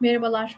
Merhabalar.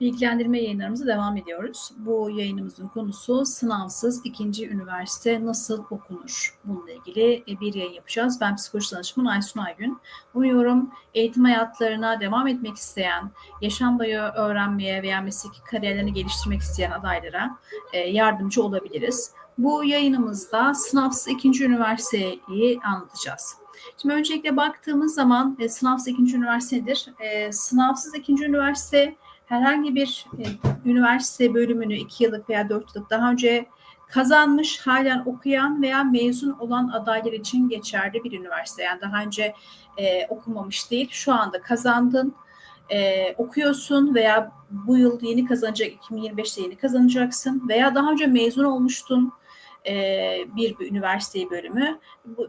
Bilgilendirme yayınlarımıza devam ediyoruz. Bu yayınımızın konusu sınavsız ikinci üniversite nasıl okunur? Bununla ilgili e, bir yayın yapacağız. Ben psikoloji danışmanı Aysun Aygün. Umuyorum eğitim hayatlarına devam etmek isteyen, yaşam boyu öğrenmeye veya mesleki kariyerlerini geliştirmek isteyen adaylara e, yardımcı olabiliriz. Bu yayınımızda sınavsız ikinci üniversiteyi anlatacağız. Şimdi öncelikle baktığımız zaman e, sınavsız ikinci üniversitedir. E, sınavsız ikinci üniversite herhangi bir e, üniversite bölümünü iki yıllık veya dört yıllık daha önce kazanmış, halen okuyan veya mezun olan adaylar için geçerli bir üniversite. Yani daha önce e, okumamış değil, şu anda kazandın, e, okuyorsun veya bu yıl yeni kazanacak, 2025'te yeni kazanacaksın veya daha önce mezun olmuştun, bir, bir üniversite bölümü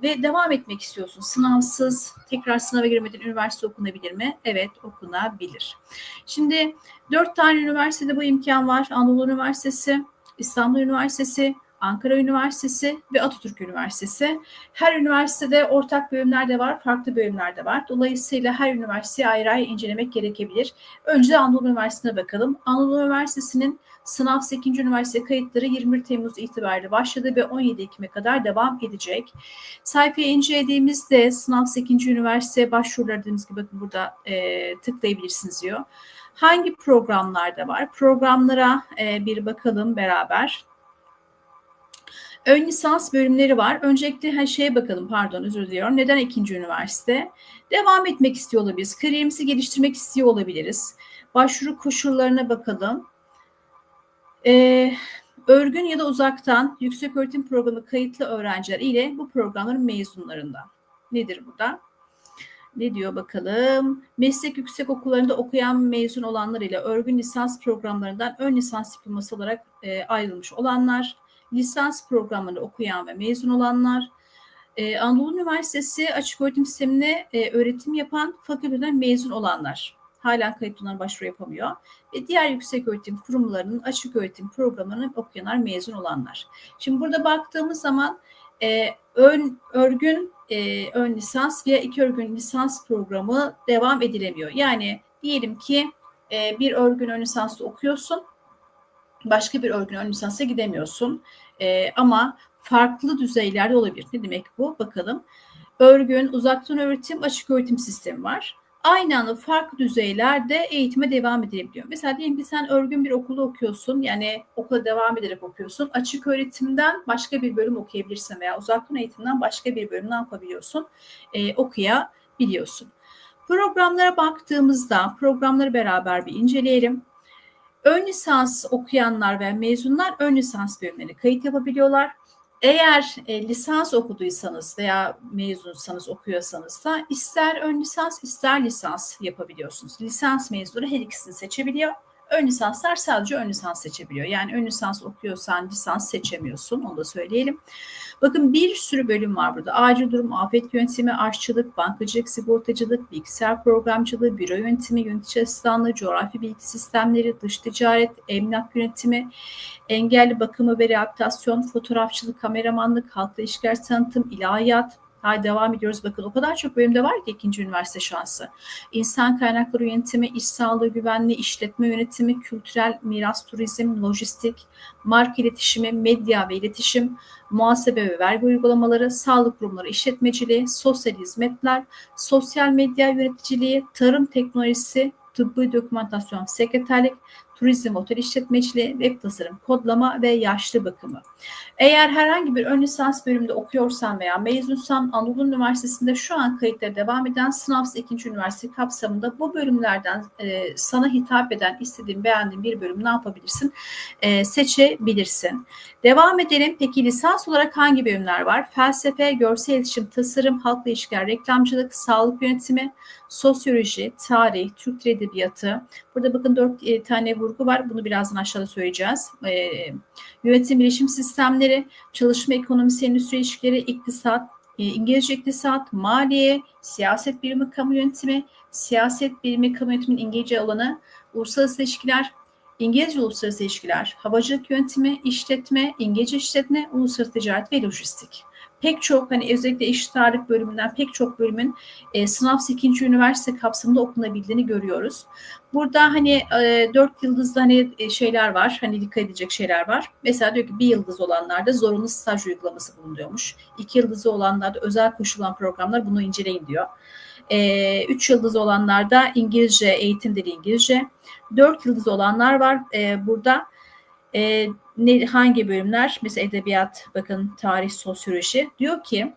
ve devam etmek istiyorsun. Sınavsız, tekrar sınava girmeden üniversite okunabilir mi? Evet, okunabilir. Şimdi dört tane üniversitede bu imkan var. Anadolu Üniversitesi, İstanbul Üniversitesi, Ankara Üniversitesi ve Atatürk Üniversitesi. Her üniversitede ortak bölümler de var, farklı bölümler de var. Dolayısıyla her üniversiteyi ayrı ayrı incelemek gerekebilir. Önce Anadolu Üniversitesi'ne bakalım. Anadolu Üniversitesi'nin sınav 8. üniversite kayıtları 21 Temmuz itibariyle başladı ve 17 Ekim'e kadar devam edecek. Sayfayı incelediğimizde sınav 8. üniversite başvuruları dediğimiz gibi bakın burada e, tıklayabilirsiniz diyor. Hangi programlarda var? Programlara e, bir bakalım beraber. Ön lisans bölümleri var. Öncelikle her şeye bakalım pardon özür diliyorum. Neden ikinci üniversite? Devam etmek istiyor olabiliriz. Kariyerimizi geliştirmek istiyor olabiliriz. Başvuru koşullarına bakalım. Ee, örgün ya da uzaktan yüksek öğretim programı kayıtlı öğrenciler ile bu programların mezunlarından. Nedir bu da? Ne diyor bakalım? Meslek yüksek okullarında okuyan mezun olanlar ile örgün lisans programlarından ön lisans diploması olarak e, ayrılmış olanlar, lisans programlarında okuyan ve mezun olanlar, ee, Anadolu Üniversitesi açık öğretim sistemine e, öğretim yapan fakülteden mezun olanlar. Halen kayıtlı olan başvuru yapamıyor. Ve diğer yüksek öğretim kurumlarının açık öğretim programlarını okuyanlar mezun olanlar. Şimdi burada baktığımız zaman e, ön örgün e, ön lisans veya iki örgün lisans programı devam edilemiyor. Yani diyelim ki e, bir örgün ön lisanslı okuyorsun başka bir örgün ön lisansa gidemiyorsun. E, ama farklı düzeylerde olabilir. Ne demek bu? Bakalım. Örgün, uzaktan öğretim, açık öğretim sistemi var. Aynı anda farklı düzeylerde eğitime devam edebiliyor. Mesela diyelim ki sen örgün bir okulda okuyorsun. Yani okula devam ederek okuyorsun. Açık öğretimden başka bir bölüm okuyabilirsin veya uzaktan eğitimden başka bir bölüm ne yapabiliyorsun? E, okuyabiliyorsun. Programlara baktığımızda programları beraber bir inceleyelim. Ön lisans okuyanlar ve mezunlar ön lisans bölümlerine kayıt yapabiliyorlar. Eğer e, lisans okuduysanız veya mezunsanız okuyorsanız da ister ön lisans ister lisans yapabiliyorsunuz. Lisans mezunu her ikisini seçebiliyor. Ön lisanslar sadece ön lisans seçebiliyor. Yani ön lisans okuyorsan lisans seçemiyorsun onu da söyleyelim. Bakın bir sürü bölüm var burada. Acil durum, afet yönetimi, aşçılık, bankacılık, sigortacılık, bilgisayar programcılığı, büro yönetimi, yönetici asistanlığı, coğrafi bilgi sistemleri, dış ticaret, emlak yönetimi, engelli bakımı ve rehabilitasyon, fotoğrafçılık, kameramanlık, halkla ilişkiler tanıtım, ilahiyat, Haydi devam ediyoruz. Bakın o kadar çok bölümde var ki ikinci üniversite şansı. İnsan kaynakları yönetimi, iş sağlığı güvenliği, işletme yönetimi, kültürel miras, turizm, lojistik, marka iletişimi, medya ve iletişim, muhasebe ve vergi uygulamaları, sağlık kurumları işletmeciliği, sosyal hizmetler, sosyal medya yöneticiliği, tarım teknolojisi, tıbbi dokümantasyon, sekreterlik, turizm, otel işletmeciliği, web tasarım, kodlama ve yaşlı bakımı. Eğer herhangi bir ön lisans bölümünde okuyorsan veya mezunsan Anadolu Üniversitesi'nde şu an kayıtları devam eden sınavsız ikinci üniversite kapsamında bu bölümlerden e, sana hitap eden, istediğin, beğendiğin bir bölüm ne yapabilirsin? E, seçebilirsin. Devam edelim. Peki lisans olarak hangi bölümler var? Felsefe, görsel iletişim, tasarım, halkla ilişkiler, reklamcılık, sağlık yönetimi, sosyoloji, tarih, Türk Dil Edebiyatı. Burada bakın dört e, tane vurgu var. Bunu birazdan aşağıda söyleyeceğiz. E, yönetim, bilişim sistemleri, çalışma ekonomisi, endüstri ilişkileri, iktisat, e, İngilizce iktisat, maliye, siyaset bilimi, kamu yönetimi, siyaset bilimi, kamu yönetiminin İngilizce olanı, uluslararası ilişkiler, İngilizce uluslararası ilişkiler, havacılık yönetimi, işletme, İngilizce işletme, uluslararası ticaret ve lojistik. Pek çok hani özellikle eşit ağırlık bölümünden pek çok bölümün e, sınavs ikinci üniversite kapsamında okunabildiğini görüyoruz. Burada hani e, dört yıldızlı hani e, şeyler var. Hani dikkat edecek şeyler var. Mesela diyor ki bir yıldız olanlarda zorunlu staj uygulaması bulunuyormuş. İki yıldızlı olanlarda özel koşulan programlar bunu inceleyin diyor. E, üç yıldız olanlarda İngilizce, eğitim İngilizce. Dört yıldız olanlar var e, burada. E, ne, hangi bölümler? Mesela edebiyat, bakın tarih, sosyoloji. Diyor ki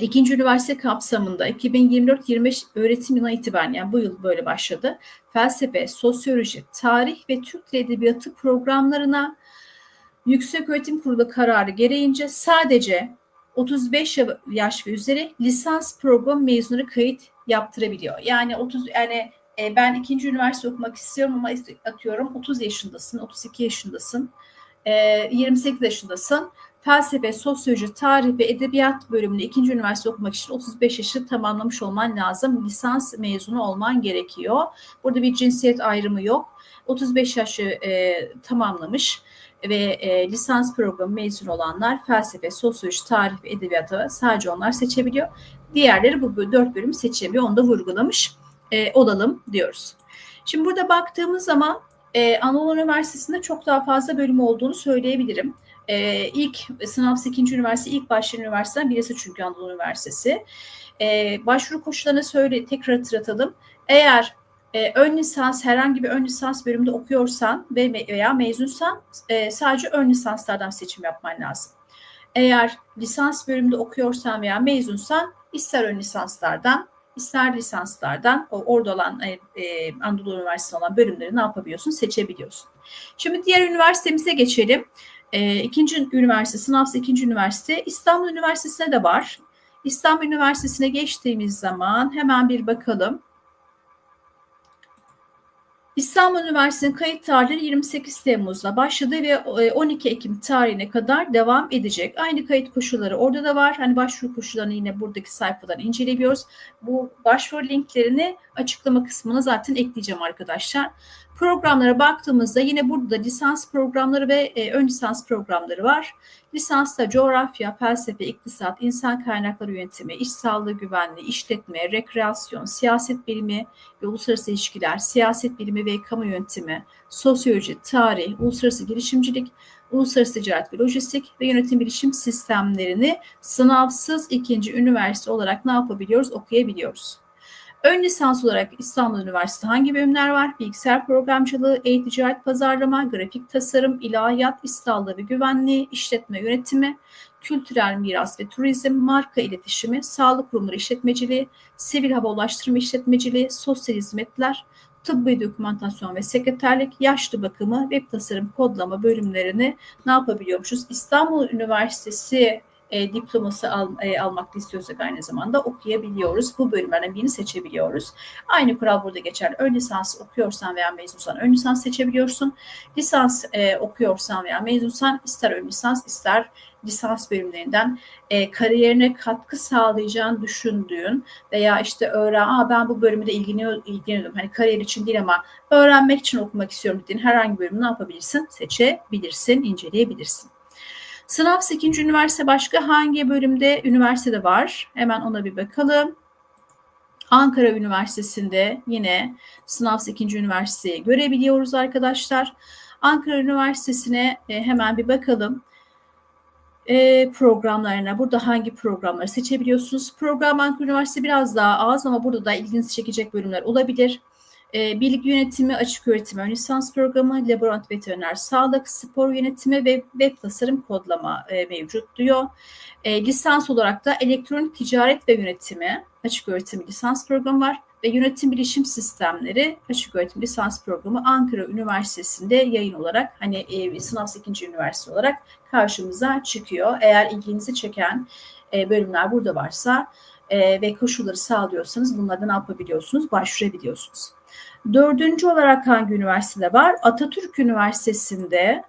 İkinci üniversite kapsamında 2024-25 öğretim yılına itibaren yani bu yıl böyle başladı. Felsefe, sosyoloji, tarih ve Türk Dili Edebiyatı programlarına Yüksek Öğretim Kurulu kararı gereğince sadece 35 yaş ve üzeri lisans program mezunu kayıt yaptırabiliyor. Yani 30 yani e, ben ikinci üniversite okumak istiyorum ama atıyorum 30 yaşındasın, 32 yaşındasın, e, 28 yaşındasın felsefe, sosyoloji, tarih ve edebiyat bölümünde ikinci üniversite okumak için 35 yaşı tamamlamış olman lazım. Lisans mezunu olman gerekiyor. Burada bir cinsiyet ayrımı yok. 35 yaşı e, tamamlamış ve e, lisans programı mezun olanlar felsefe, sosyoloji, tarih ve edebiyatı sadece onlar seçebiliyor. Diğerleri bu dört bölümü seçemiyor. Onu da vurgulamış e, olalım diyoruz. Şimdi burada baktığımız zaman e, Anadolu Üniversitesi'nde çok daha fazla bölüm olduğunu söyleyebilirim. E, ilk sınavsız ikinci üniversite ilk başlayan üniversiteden birisi çünkü Anadolu Üniversitesi. E, başvuru koşullarını söyle tekrar hatırlatalım. Eğer e, ön lisans herhangi bir ön lisans bölümünde okuyorsan ve veya mezunsan e, sadece ön lisanslardan seçim yapman lazım. Eğer lisans bölümünde okuyorsan veya mezunsan ister ön lisanslardan ister lisanslardan orada olan e, e, Anadolu Üniversitesi olan bölümleri ne yapabiliyorsun? Seçebiliyorsun. Şimdi diğer üniversitemize geçelim. E, ikinci üniversite, sınavsız ikinci üniversite İstanbul Üniversitesi'ne de var. İstanbul Üniversitesi'ne geçtiğimiz zaman hemen bir bakalım. İstanbul Üniversitesi'nin kayıt tarihleri 28 Temmuz'da başladı ve 12 Ekim tarihine kadar devam edecek. Aynı kayıt koşulları orada da var. Hani başvuru koşullarını yine buradaki sayfadan inceleyebiliyoruz. Bu başvuru linklerini açıklama kısmına zaten ekleyeceğim arkadaşlar. Programlara baktığımızda yine burada lisans programları ve e, ön lisans programları var. Lisansta coğrafya, felsefe, iktisat, insan kaynakları yönetimi, iş sağlığı güvenliği, işletme, rekreasyon, siyaset bilimi ve uluslararası ilişkiler, siyaset bilimi ve kamu yönetimi, sosyoloji, tarih, uluslararası girişimcilik, uluslararası ticaret ve lojistik ve yönetim bilişim sistemlerini sınavsız ikinci üniversite olarak ne yapabiliyoruz? Okuyabiliyoruz. Ön lisans olarak İstanbul Üniversitesi hangi bölümler var? Bilgisayar programcılığı, e-ticaret pazarlama, grafik tasarım, ilahiyat, sağlığı ve güvenliği, işletme yönetimi, kültürel miras ve turizm, marka iletişimi, sağlık kurumları işletmeciliği, sivil hava ulaştırma işletmeciliği, sosyal hizmetler, tıbbi dokümantasyon ve sekreterlik, yaşlı bakımı, web tasarım kodlama bölümlerini ne yapabiliyormuşuz? İstanbul Üniversitesi e, diploması al, e, almak istiyorsak aynı zamanda okuyabiliyoruz. Bu bölümlerden birini seçebiliyoruz. Aynı kural burada geçer. Ön lisans okuyorsan veya mezunsan ön lisans seçebiliyorsun. Lisans e, okuyorsan veya mezunsan ister ön lisans ister lisans bölümlerinden e, kariyerine katkı sağlayacağını düşündüğün veya işte öğren, Aa, ben bu bölümde ilgileniyor, ilgileniyorum. Hani kariyer için değil ama öğrenmek için okumak istiyorum dediğin herhangi bir bölümü ne yapabilirsin? Seçebilirsin, inceleyebilirsin. Sınavs ikinci üniversite başka hangi bölümde üniversitede var? Hemen ona bir bakalım. Ankara Üniversitesi'nde yine Sınavs ikinci üniversiteyi görebiliyoruz arkadaşlar. Ankara Üniversitesi'ne e, hemen bir bakalım. E, programlarına burada hangi programları seçebiliyorsunuz? Program Ankara Üniversitesi biraz daha az ama burada da ilginizi çekecek bölümler olabilir. E, bilgi yönetimi, açık öğretim ön lisans programı, laborant veteriner sağlık, spor yönetimi ve web tasarım kodlama e, mevcut diyor. E, lisans olarak da elektronik ticaret ve yönetimi, açık öğretim lisans programı var ve yönetim bilişim sistemleri açık öğretim lisans programı Ankara Üniversitesi'nde yayın olarak hani e, sınavs ikinci üniversite olarak karşımıza çıkıyor. Eğer ilginizi çeken e, bölümler burada varsa e, ve koşulları sağlıyorsanız bunlardan ne yapabiliyorsunuz? Başvurabiliyorsunuz. Dördüncü olarak hangi üniversitede var? Atatürk Üniversitesi'nde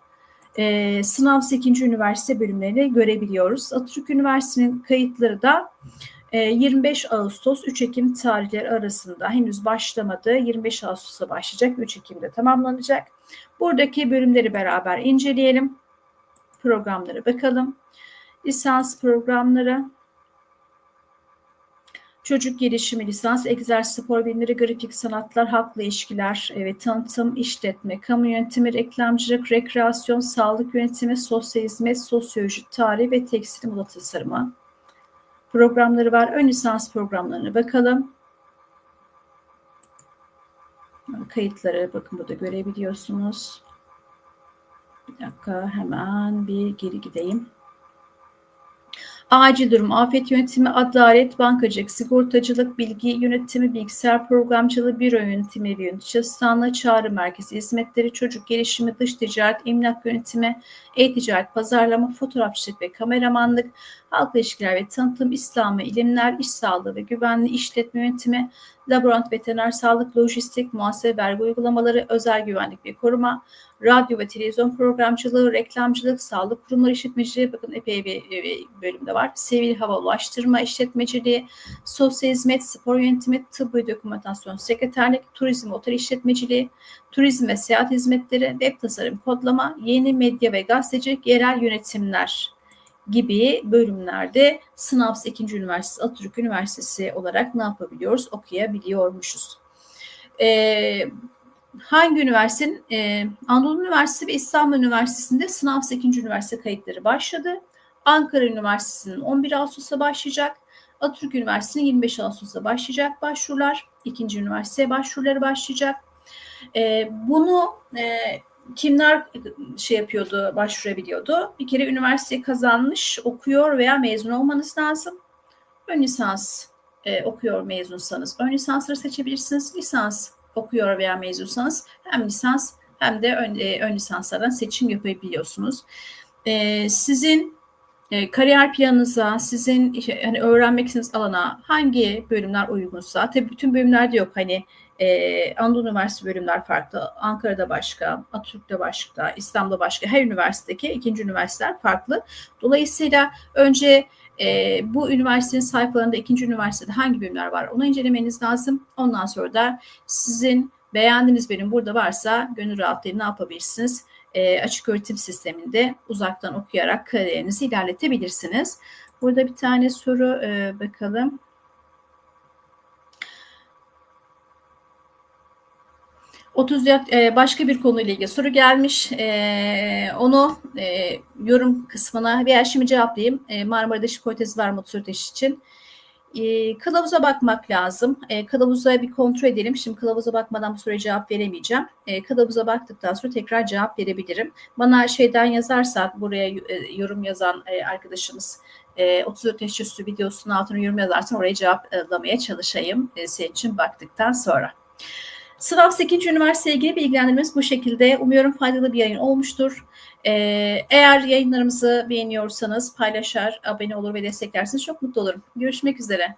e, sınav 8. üniversite bölümlerini görebiliyoruz. Atatürk Üniversitesi'nin kayıtları da e, 25 Ağustos 3 Ekim tarihleri arasında henüz başlamadı. 25 Ağustos'ta başlayacak, 3 Ekim'de tamamlanacak. Buradaki bölümleri beraber inceleyelim. Programlara bakalım. lisans programları, çocuk gelişimi lisans, egzersiz spor bilimleri, grafik sanatlar, halkla ilişkiler, evet, tanıtım, işletme, kamu yönetimi, reklamcılık, rekreasyon, sağlık yönetimi, sosyal hizmet, sosyoloji, tarih ve tekstil moda tasarımı programları var. Ön lisans programlarına bakalım. Kayıtları bakın burada görebiliyorsunuz. Bir dakika hemen bir geri gideyim. Acil durum, afet yönetimi, adalet, bankacılık, sigortacılık, bilgi yönetimi, bilgisayar programcılığı, büro yönetimi, ev yönetici asistanlığı, çağrı merkezi hizmetleri, çocuk gelişimi, dış ticaret, emlak yönetimi, e-ticaret, pazarlama, fotoğrafçılık ve kameramanlık, halk ilişkiler ve tanıtım, İslami ilimler, iş sağlığı ve güvenliği, işletme yönetimi, laborant, veteriner sağlık, lojistik, muhasebe, vergi uygulamaları, özel güvenlik ve koruma, radyo ve televizyon programcılığı, reklamcılık, sağlık kurumları işletmeciliği, bakın epey bir bölümde var. Sivil hava ulaştırma işletmeciliği, sosyal hizmet, spor yönetimi, tıbbi dokümantasyon, sekreterlik, turizm otel işletmeciliği, turizm ve seyahat hizmetleri, web tasarım, kodlama, yeni medya ve gazetecilik, yerel yönetimler gibi bölümlerde Sınavs 2. Üniversitesi, Atatürk Üniversitesi olarak ne yapabiliyoruz? Okuyabiliyormuşuz. Ee, hangi üniversitenin? Ee, Anadolu Üniversitesi ve İstanbul Üniversitesi'nde Sınavs 2. Üniversite kayıtları başladı. Ankara Üniversitesi'nin 11 Ağustos'ta başlayacak. Atatürk Üniversitesi'nin 25 Ağustos'ta başlayacak başvurular. İkinci üniversiteye başvuruları başlayacak. E, bunu e, kimler şey yapıyordu, başvurabiliyordu? Bir kere üniversite kazanmış, okuyor veya mezun olmanız lazım. Ön lisans e, okuyor mezunsanız ön lisansları seçebilirsiniz. Lisans okuyor veya mezunsanız hem lisans hem de ön, e, ön lisanslardan seçim yapabiliyorsunuz. E, sizin e, kariyer planınıza, sizin hani öğrenmek istediğiniz alana hangi bölümler uygunsa, tabii bütün bölümlerde yok hani ee, Anadolu Üniversitesi bölümler farklı. Ankara'da başka, Atatürk'te başka, İstanbul'da başka. Her üniversitedeki ikinci üniversiteler farklı. Dolayısıyla önce e, bu üniversitenin sayfalarında ikinci üniversitede hangi bölümler var onu incelemeniz lazım. Ondan sonra da sizin beğendiğiniz bölüm burada varsa gönül rahatlığıyla ne yapabilirsiniz? E, açık öğretim sisteminde uzaktan okuyarak kariyerinizi ilerletebilirsiniz. Burada bir tane soru e, bakalım. 30 e, başka bir konuyla ilgili soru gelmiş. E, onu e, yorum kısmına veya şimdi cevaplayayım. E, Marmara Dışı Hipotezi var motor için. Kılavuza bakmak lazım. Kılavuza bir kontrol edelim. Şimdi kılavuza bakmadan bu soruya cevap veremeyeceğim. Kılavuza baktıktan sonra tekrar cevap verebilirim. Bana şeyden yazarsa buraya yorum yazan arkadaşımız e, 34 yaş üstü videosunun altına yorum yazarsan oraya cevaplamaya çalışayım senin için baktıktan sonra. Sınav 8. üniversiteye ilgili bilgilendirmemiz bu şekilde. Umuyorum faydalı bir yayın olmuştur. Ee, eğer yayınlarımızı beğeniyorsanız paylaşar, abone olur ve desteklerseniz çok mutlu olurum. Görüşmek üzere.